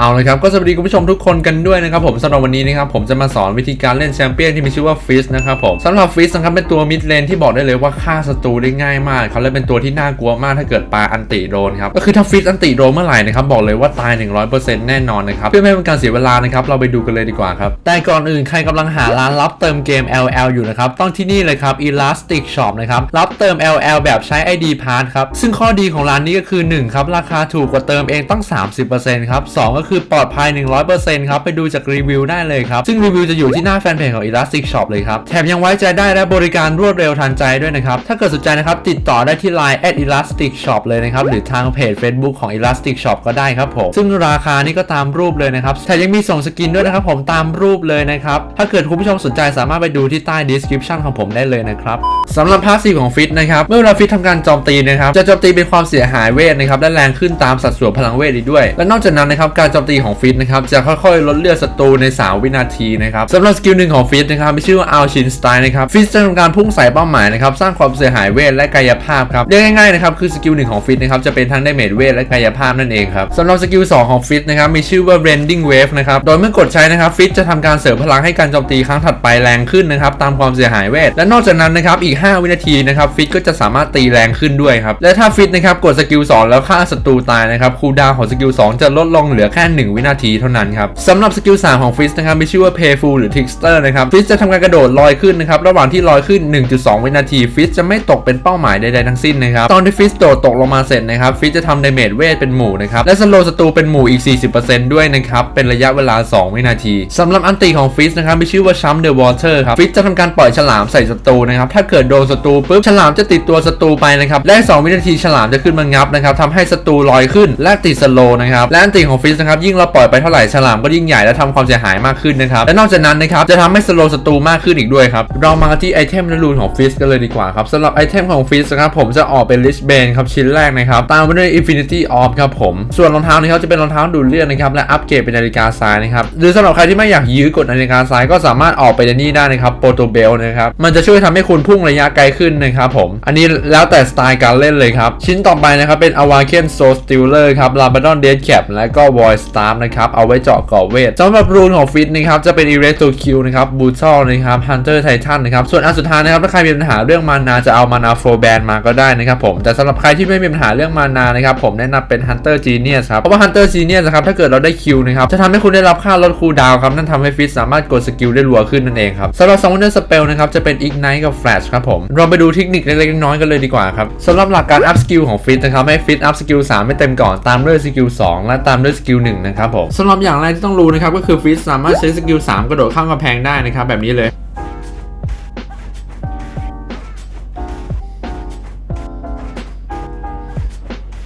เอาเลยครับก็สวัสดีคุณผู้ชมทุกคนกันด้วยนะครับผมสำหรับวันนี้นะครับผมจะมาสอนวิธีการเล่นแชมเปี้ยนที่มีชื่อว่าฟิสนะครับผมสำหรับฟิสนะครับเป็นตัวมิดเลนที่บอกได้เลยว่าฆ่าศัตรูได้ง่ายมากเขาเลยเป็นตัวที่น่ากลัวมากถ้าเกิดปลาอันติโดนครับก็คือถ้าฟิสอันติโดนเมื่อไหร่นะครับบอกเลยว่าตาย 100%แน่นอนนะครับเพื่อไม่ให้เป็นการเสียเวลานะครับเราไปดูกันเลยดีกว่าครับแต่ก่อนอื่นใครกำลังหาร้านรับเติมเกม LL อยู่นะครับต้องที่นี่เลยครับ Elastic Shop นะครับรับเติม LL แบบใช้ ID Pass ครับซึ่งข้อดีของร้านนี้ก็คือ1ครับราคาถูกกว่าเติมเองตั้ง 30%ครับ2ก็คือปลอดภัย 100%ครับ ไปดูจากรีวิวได้เลยครับ ซึ่งรีวิวจะอยู่ที่หน้าแฟนเพจของ Elastic Shop เลยครับ แถมยังไว้ใจได้และบริการรวดเร็วทันใจด้วยนะครับ ถ้าเกิดสนใจนะครับ ติดต่อได้ที่ Line at Elastic Shop เลยนะครับ หรือทางเพจ Facebook ของ Elastic Shop ก็ได้ครับผม ซึ่งราคานี่ก็ตามรูปเลยนะครับ แถมยังมีส่งสกินด้วยนะครับผมตามรูปเลยนะครับ ถ้าเกิดคุณผู้ชมสนใจสามารถไปดูที่ใต้ description ของผมได้เลยนะครับสำหรับพาสซีฟของฟิตนะครับ เมื่อเวลาฟิตทำการโจมตีนะครับ จะโจมตีเป็นความเสียหายเวทนะครับและแรงขึ้นตามสัดส่วนพลังเวทอีกด้วย และนอกจากนั้นนะครับการจมตีของฟิตนะครับจะค่อยๆ ลดเลือดศัตรูใน 3 วินาทีนะครับสำหรับสกิลหนึ่งของฟิตนะครับมีชื่อว่าอัลชินสไตล์นะครับฟิตจะทำการพุ่งใส่เป้าหมายนะครับสร้างความเสียหายเวทและกายภาพครับเรียกง่ายๆนะครับคือสกิลหนึ่งของฟิตนะครับจะเป็นทั้งได้เมจเวทและกายภาพนั่นเองครับสำหรับสกิล2ของฟิตนะครับมีชื่อว่า Rending Wave นะครับโดยเมื่อกดใช้นะครับฟิตจะทำการเสริมพลังให้การโจมตีครั้งถัดไปแรงขึ้นนะครับตามความเสียหายเวทและนอกจากนั้นนะครับอีก 5 วินาทีนะครับฟิตก็จะสามารถตีแรงขึ้นด้วยครับและถ้าฟิตนะครับกดสกิล2แล้วฆ่าศัตรูตายนะครับคูลดาวของสกิล2จะลดลงเหลือแค่1 วินาทีเท่านั้นครับสำหรับสกิล3ของฟิตนะครับมีชื่อว่า Payful หรือ Trickster นะครับฟิตจะทำการกระโดดลอยขึ้นนะครับระหว่างที่ลอยขึ้น 1.2 วินาทีฟิตจะไม่ตกเป็นเป้าหมายใดๆทั้งสิ้นนะครับตอนที่ฟิตโดดตกลงมาเสร็จนะครับฟิตจะทำดาเมจเวทเป็นหมู่นะครับและสโลศัตรูเป็นหมู่อีก 40%ด้วยนะครับเป็นระยะเวลา 2 วินาทีสำหรับอันติของฟิตนะครับมีชื่อว่า Chump the Water ครับฟิตจะทำการปล่อยฉลามใส่ศัตรูนะครับถ้าเกิดโดนศัตรูปุ๊บฉลามจะติดตัวศัตรูไปนะครับและ2วินาทีฉลามจะขึ้นมางับนะครับทำให้ศัตรูลอยขึ้นและติดสโลนะครับและอันติของฟิตนะครับยิ่งเราปล่อยไปเท่าไหร่ฉลามก็ยิ่งใหญ่และทำความเสียหายมากขึ้นนะครับและนอกจากนั้นนะครับจะทำให้สโลศัตรูมากขึ้นอีกด้วยครับเรามาที่ไอเทมและรูนของฟิสกันเลยดีกว่าครับสำหรับไอเทมของฟิสนะครับผมจะออกเป็นลิชเบนครับชิ้นแรกนะครับตามไปด้วย Infinity Orb ครับผมส่วนรองเท้านี้เขาจะเป็นรองเท้าดูดเลือดนะครับและอัปเกรดเป็นนาฬิกาทรายนะครับหรือสำหรับใครที่ไม่อยากยื้อกดนาฬิกาทรายก็สามารถออกไปในนี่ได้นะครับโปรโตเบลนะครับมันจะช่วยทำให้คุณพุ่งระยะไกลขึ้นนะครับผมอันนี้แล้วแต่สไตล์การเล่นเลยครับชิ้นต่อไปนะครับเป็น a w a k e n Soul Stealer ครับ Labrador Death Cap และก็ Void Staff นะครับ เอาไว้เจาะก่อเวทสำหรับรูนของฟิตนะครับ จะเป็น Erecto Q นะครับ Brutal นะครับ Hunter Titan นนะครับ ส่วนอันสุดท้ายนะครับ ถ้าใครมีปัญหาเรื่องมานาจะเอามานาโฟแบนมาก็ได้นะครับผม แต่สำหรับใครที่ไม่มีปัญหาเรื่องมานานะครับผมแนะนำเป็น Hunter Genius ครับ เพราะว่า Hunter Genius นะครับถ้าเกิดเราได้คิวนะครับจะทำให้คุณได้รับค่าลดคูลดาวครับนั่นทำให้ฟิตสามารถกดสกิลได้รัวขึ้นนั่นเองครับสำหรับสองวันเดอร์สเปลนะครับจะเป็น Ignite กับ Flash ครับผมเราไปดูเทคนิคเล็กๆน้อยๆกันเลยดีกว่าครับสำหรับหลักการอัพสกิลของฟิตนะครับให้ฟิตอัพสกิล3ไม่เต็มก่อนตามด้วยสกิล2และตามด้วยสกิล1นะครับผมสำหรับอย่างแรกที่ต้องรู้นะครับก็คือฟิตสามารถใช้สกิล3กระโดดข้ามกำแพงได้นะครับแบบนี้เลย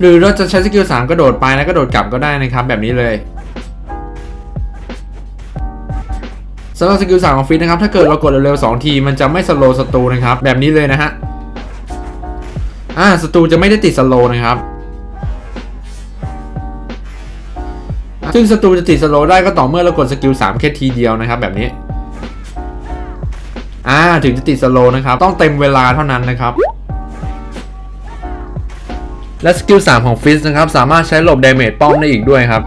หรือเราจะใช้สกิล3กระโดดไปแล้วกระโดดกลับก็ได้นะครับแบบนี้เลยสำหรับสกิล3ของฟิตนะครับถ้าเกิดเรากดเร็วๆ2ทีมันจะไม่สโลว์ศัตรูนะครับแบบนี้เลยนะฮะอ่าศัตรูจะไม่ได้ติดสโลว์นะครับ ซึ่งศัตรูจะติดสโลว์ได้ก็ต่อเมื่อเรากดสกิล3แค่ทีเดียวนะครับแบบนี้ อ่าถึงจะติดสโลว์นะครับ ต้องเต็มเวลาเท่านั้นนะครับ และสกิล3ของฟิสนะครับ สามารถใช้หลบเดเมจป้อมได้อีกด้วยครับ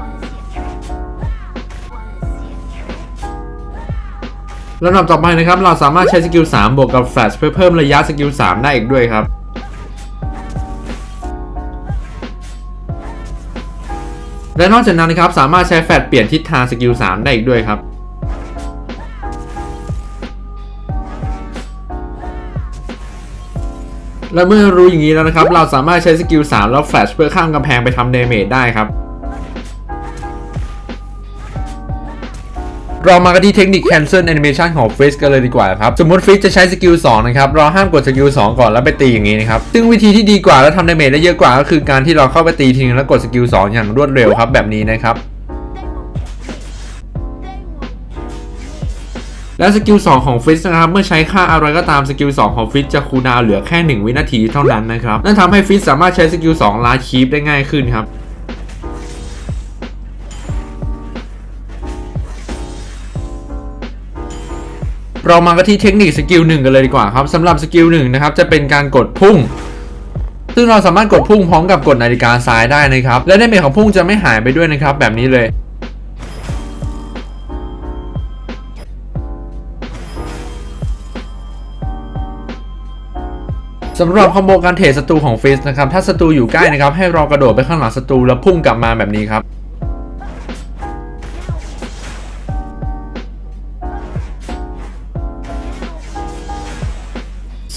ลำดับต่อไปนะครับ เราสามารถใช้สกิล3บวกกับแฟลชเพื่อเพิ่มระยะสกิล3ได้อีกด้วยครับ และนอกจากนั้นนะครับสามารถใช้แฟลชเปลี่ยนทิศทางสกิล3ได้อีกด้วยครับและเมื่อรู้อย่างนี้แล้วนะครับ เราสามารถใช้สกิล3แล้วแฟลชเพื่อข้ามกำแพงไปทำเดเมจได้ครับ เรามากันที่เทคนิค cancel animation ของ Freeze กันเลยดีกว่าครับ สมมติ Freeze จะใช้สกิล2นะครับ เราห้ามกดสกิล2ก่อนแล้วไปตีอย่างนี้นะครับ ซึ่งวิธีที่ดีกว่าและทำดาเมจได้เยอะกว่า ก็คือการที่เราเข้าไปตีทีนึงแล้วกดสกิล2อย่างรวดเร็วครับแบบนี้นะครับและสกิล 2 ของฟิตนะครับ เมื่อใช้ค่าอะไรก็ตามสกิล 2 ของฟิตจะคูลดาวน์เหลือแค่ 1 วินาทีเท่านั้นนะครับ นั่นทำให้ฟิตสามารถใช้สกิล 2 ลาคีปได้ง่ายขึ้นครับ เรามากันที่เทคนิคสกิลหนึ่งกันเลยดีกว่าครับสำหรับสกิลหนึ่งนะครับจะเป็นการกดพุ่งซึ่งเราสามารถกดพุ่งพร้อมกับกดนาฬิกาซ้ายได้นะครับ และดาเมจของพุ่งจะไม่หายไปด้วยนะครับ แบบนี้เลย สำหรับคอมโบการเทรดศัตรูของฟิสนะครับ ถ้าศัตรูอยู่ใกล้นะครับ ให้เรากระโดดไปข้างหลังศัตรูแล้วพุ่งกลับมาแบบนี้ครับ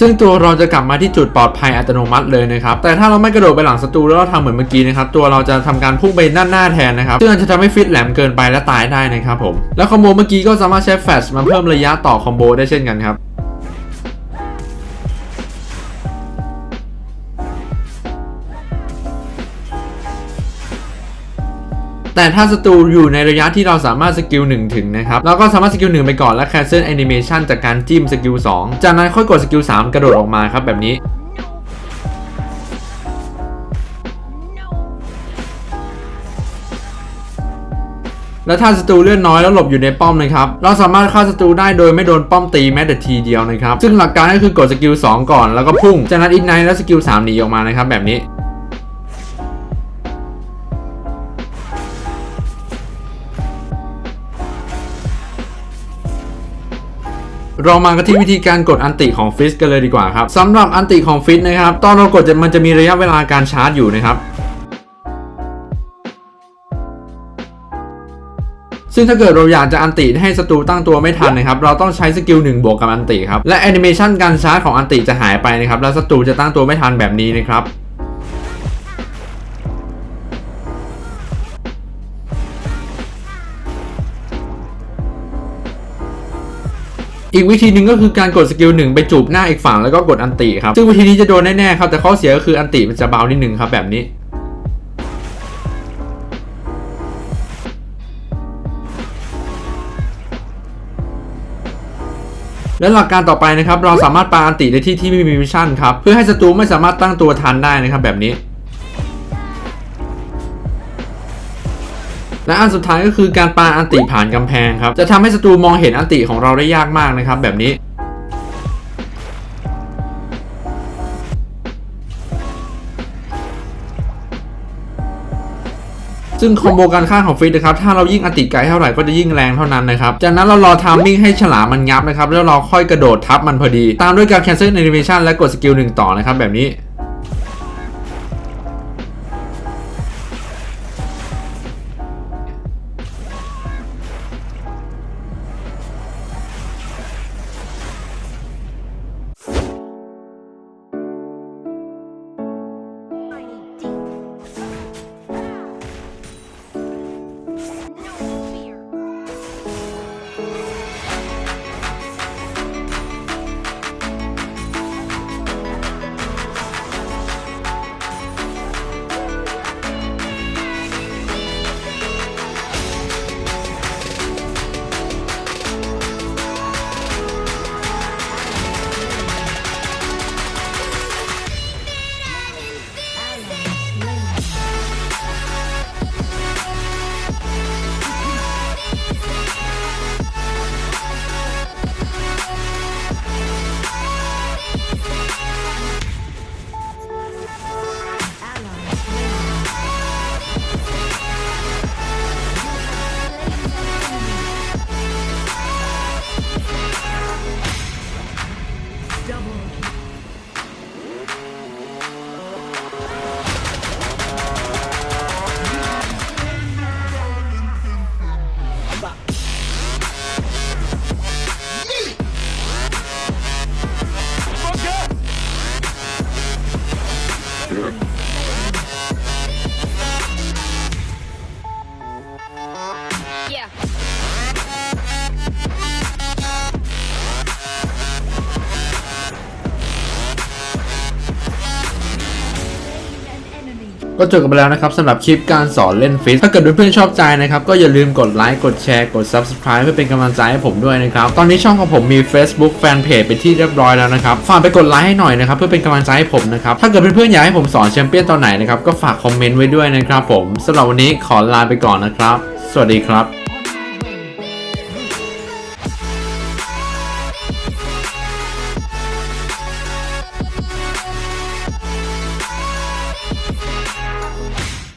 ซึ่งตัวเราจะกลับมาที่จุดปลอดภัยอัตโนมัติเลยนะครับ แต่ถ้าเราไม่กระโดดไปหลังศัตรูแล้วเราทำเหมือนเมื่อกี้นะครับ ตัวเราจะทำการพุ่งไปด้านหน้าแทนนะครับ ซึ่งอาจจะทำให้ฟิตแหลมเกินไปและตายได้นะครับผม แล้วคอมโบเมื่อกี้ก็สามารถใช้แฟลชมาเพิ่มระยะต่อคอมโบได้เช่นกันครับ แต่ถ้าศัตรูอยู่ในระยะที่เราสามารถสกิล1ถึงนะครับเราก็สามารถสกิล1ไปก่อนและ cancel animation จากการจิ้มสกิล2จากนั้นค่อยกดสกิล3กระโดดออกมาครับแบบนี้แล้วถ้าศัตรูเลื่อนน้อยแล้วหลบอยู่ในป้อมนะครับ เราสามารถฆ่าศัตรูได้โดยไม่โดนป้อมตีแม้แต่ทีเดียวนะครับ ซึ่งหลักการก็คือกดสกิล2ก่อนแล้วก็พุ่ง จากนั้นอีกไนแล้วสกิล3หนีออกมานะครับแบบนี้ เรามากันที่วิธีการกดอันติของฟิสกันเลยดีกว่าครับสำหรับอันติของฟิสนะครับ ตอนเรากดจะมันจะมีระยะเวลาการชาร์จอยู่นะครับซึ่งถ้าเกิดเราอยากจะอันติให้ศัตรูตั้งตัวไม่ทันนะครับ เราต้องใช้สกิล1บวกกับอันติครับ และแอนิเมชันการชาร์จของอันติจะหายไปนะครับ แล้วศัตรูจะตั้งตัวไม่ทันแบบนี้นะครับ อีกวิธีหนึ่งก็คือการกดสกิลหนึ่งไปจูบหน้าอีกฝั่งแล้วก็กดอันติครับซึ่งวิธีนี้จะโดนแน่ๆครับแต่ข้อเสียก็คืออันติมันจะเบานิดนึงครับแบบนี้และหลักการต่อไปนะครับ เราสามารถปาอันติในที่ที่ไม่มีมิชชั่นครับ เพื่อให้ศัตรูไม่สามารถตั้งตัวทันได้นะครับแบบนี้ และอันสุดท้ายก็คือการปาอันติผ่านกำแพงครับ จะทำให้ศัตรูมองเห็นอันติของเราได้ยากมากนะครับแบบนี้ซึ่งคอมโบการฆ่าของฟิตนะครับ ถ้าเรายิ่งอันติไกลเท่าไหร่ก็จะยิ่งแรงเท่านั้นนะครับ จากนั้นเรารอทามมิ่งให้ฉลามมันงับนะครับ แล้วเราค่อยกระโดดทับมันพอดี ตามด้วยการ cancel animation และกดสกิลหนึ่งต่อนะครับแบบนี้ ก็จบกันไปแล้วนะครับสำหรับคลิปการสอนเล่นฟิสถ้าเกิดเพื่อนๆชอบใจนะครับ ก็อย่าลืมกดไลค์กดแชร์กด Subscribe เพื่อเป็นกำลังใจให้ผมด้วยนะครับ ตอนนี้ช่องของผมมี Facebook Fanpage เป็นที่เรียบร้อยแล้วนะครับฝากไปกดไลค์ให้หน่อยนะครับเพื่อเป็นกำลังใจให้ผมนะครับถ้าเกิดเพื่อนๆอยากให้ผมสอนแชมเปี้ยนตอนไหนนะครับก็ฝากคอมเมนต์ไว้ด้วยนะครับผมสำหรับวันนี้ขอลาไปก่อนนะครับ สวัสดีครับ